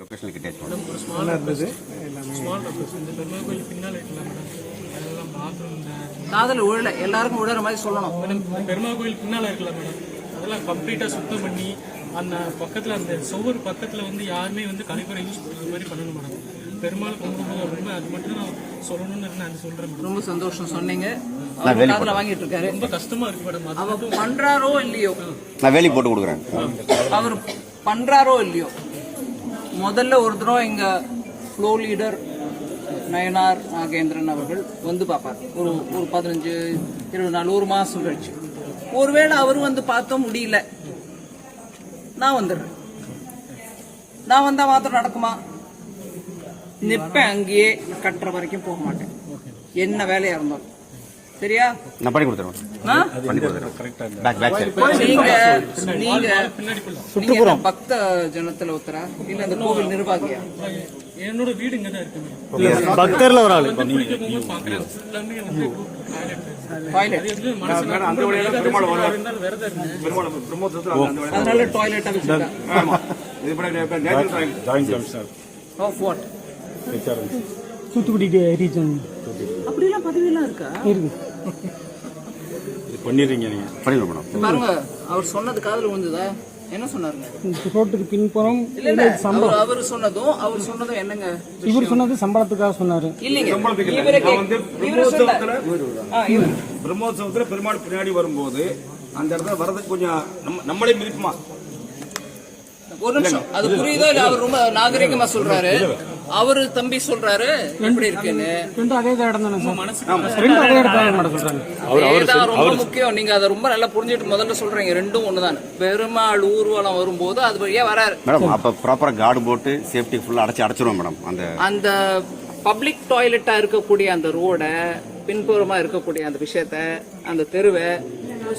லொக்கேஷனில் கிட்டே மேடம் ஒரு ஸ்மால் இருந்தது? ஸ்மால் இந்த பெருமாள் கோயில் பின்னால் இருக்குல்ல மேடம்? அதெல்லாம் பாத்ரூம் இந்த காதல் உழல எல்லாருக்கும் உழற மாதிரி சொல்லணும். மேடம் பெருமாள் கோயில் பின்னால் இருக்குல்ல மேடம்? அதெல்லாம் கம்ப்ளீட்டாக சுத்தம் பண்ணி அந்த பக்கத்தில் அந்த சுவர் பக்கத்தில் வந்து யாருமே வந்து கழிப்பறை யூஸ் பண்ணுற மாதிரி பண்ணணும் மேடம். பெருமாள் கும்பிடும்போது ரொம்ப அது மட்டும் நான் சொல்லணும்னு நான் சொல்கிறேன் மேடம். ரொம்ப சந்தோஷம் சொன்னீங்க. காதுல வாங்கிட்டு இருக்காரு ரொம்ப கஷ்டமாக இருக்கு மேடம். அது அவர் பண்றாரோ இல்லையோ? நான் வேலி போட்டு கொடுக்குறேன். அவர் பண்றாரோ இல்லையோ? முதல்ல ஒரு தடவை எங்க ஃப்ளோ லீடர் நயனார் நாகேந்திரன் அவர்கள் வந்து பார்ப்பார். ஒரு ஒரு பதினஞ்சு இருபது நாள் ஒரு மாசம் கழிச்சு. ஒருவேளை அவர் வந்து பார்த்தோம் முடியல. நான் வந்துடுறேன். நான் வந்தா மாத்திரம் நடக்குமா? நிப்பேன் அங்கேயே கட்டுற வரைக்கும் போக மாட்டேன். என்ன வேலையா இருந்தாலும். சரியா? நான் பண்ணி கொடுத்துருவேன் ஆ? பண்ணி கொடுத்துருவேன் பேக் பேக் சைடு நீங்க நீங்க நீங்க பக்த ஜனத்துல ஒருத்தரா? இல்ல அந்த கோவில் நிர்வாகியா? என்னோட வீடு இங்கே தான் இருக்கு பக்தர்ல ஒரு ஆளு டாய்லெட் அதனால ஆஃப் வாட் தூத்துக்குடி. ரீஜன் அப்படிலாம் பதவியெல்லாம் இருக்கா? இருக்கு. இது பண்ணிடுறீங்க நீங்க. பண்ணிடுவோம் மேடம். பாருங்க அவர் சொன்னது காதுல விழுந்ததா? என்ன சொன்னாருங்க? இந்த ரோட்டுக்கு பின்புறம் அவர் அவர் சொன்னதும் அவர் சொன்னதும் என்னங்க இவர் சொன்னது சம்பளத்துக்காக சொன்னாரு. இல்லைங்க. பிரம்மோத்சவத்துல பெருமாள் பின்னாடி வரும்போது அந்த இடத்துல வரதுக்கு கொஞ்சம் நம்ம நம்மளே மிதிப்புமா? ஒரு நிமிஷம். அது புரியுதோ இல்ல அவர் ரொம்ப நாகரிகமா சொல்றாரு. அவரு தம்பி சொல்றாரு எப்படி இருக்குன்னு. ரொம்ப முக்கியம். நீங்க அதை ரொம்ப நல்லா புரிஞ்சுட்டு முதல்ல சொல்றீங்க. ரெண்டும் ஒண்ணுதான். பெருமாள் ஊர்வலம் வரும்போது அது வழியா வராரு. மேடம் அப்போ ப்ராப்பராக கார்டு போட்டு சேஃப்டி ஃபுல்லாக அடைச்சி அடைச்சிருவோம் மேடம். அந்த அந்த பப்ளிக் டாய்லெட்டா இருக்கக்கூடிய அந்த ரோட பின்புறமா இருக்கக்கூடிய அந்த விஷயத்த அந்த தெருவை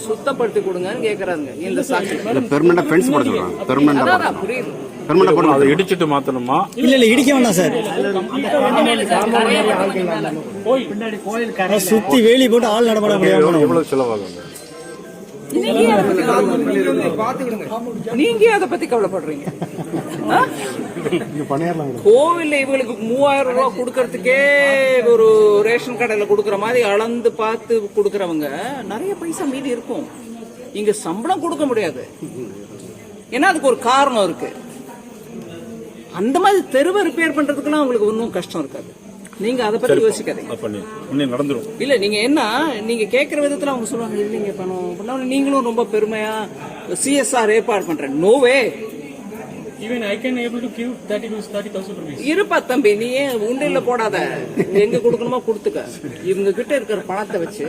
சுத்தப்படுத்தி கொடுங்கன்னு கேக்குறாங்க. இந்த சாட்சி. பெர்மனண்டாக ஃபென்ஸ் போட சொல்கிறாங்க பெர்மனண்டாக அதான் புரியுது. போட அதை இடிச்சிட்டு மாத்தணுமா? இல்ல இல்ல இடிக்க வேண்டாம் சார். சுத்தி வேலி போட்டு ஆள் நடமாட முடியாம எவ்வளவு செலவாகும் நீங்க அதை பத்தி கவலைப்படுறீங்க? கோவில்ல இவங்களுக்கு மூவாயிரம் ரூபாய் கொடுக்கறதுக்கே ஒரு ரேஷன் கடையில கொடுக்கற மாதிரி அளந்து பார்த்து கொடுக்கறவங்க நிறைய பைசா மீதி இருக்கும். இங்க சம்பளம் கொடுக்க முடியாது. ஏன்னா அதுக்கு ஒரு காரணம் இருக்கு. அந்த மாதிரி தெருவை ரிப்பேர் பண்றதுக்கெல்லாம் அவங்களுக்கு ஒன்றும் கஷ்டம் இருக்காது. நீங்க அதை பத்தி யோசிக்காதீங்க. பண்ணி நடந்துரும். இல்ல நீங்க என்ன? நீங்க கேக்குற விதத்துல அவங்க சொல்லுவாங்க இல்லைங்க பணம் நீங்களும் ரொம்ப பெருமையா சிஎஸ்ஆர் ஏற்பாடு பண்றேன். No way even I can able to give thirty thirty thousand rupees இருப்பா தம்பி. நீ ஏன் உண்டியல்ல போடாத? எங்க கொடுக்கணுமோ கொடுத்துக்க. இவங்க கிட்ட இருக்கிற பணத்தை வச்சு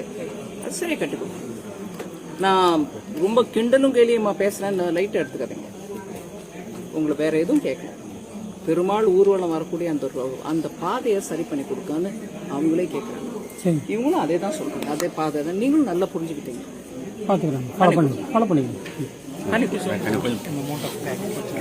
சரியா கட்டிக்கோ. நான் ரொம்ப கிண்டலும் கேலியுமா பேசுறேன் லைட் எடுத்துக்காதீங்க. உங்களை வேற எதுவும் கேட்கல பெருமாள் ஊர்வலம் வரக்கூடிய அந்த அந்த பாதையை சரி பண்ணி கொடுக்கான்னு அவங்களே கேட்கறாங்க இவங்களும் அதே தான் சொல்றாங்க. அதே பாதை தான். நீங்களும் நல்லா புரிஞ்சுக்கிட்டீங்க. பாத்துக்கிறேன். ஃபாலோ பண்ணி ஃபாலோ பண்ணிக்கிறேன் அனுப்பி சொல்லுங்க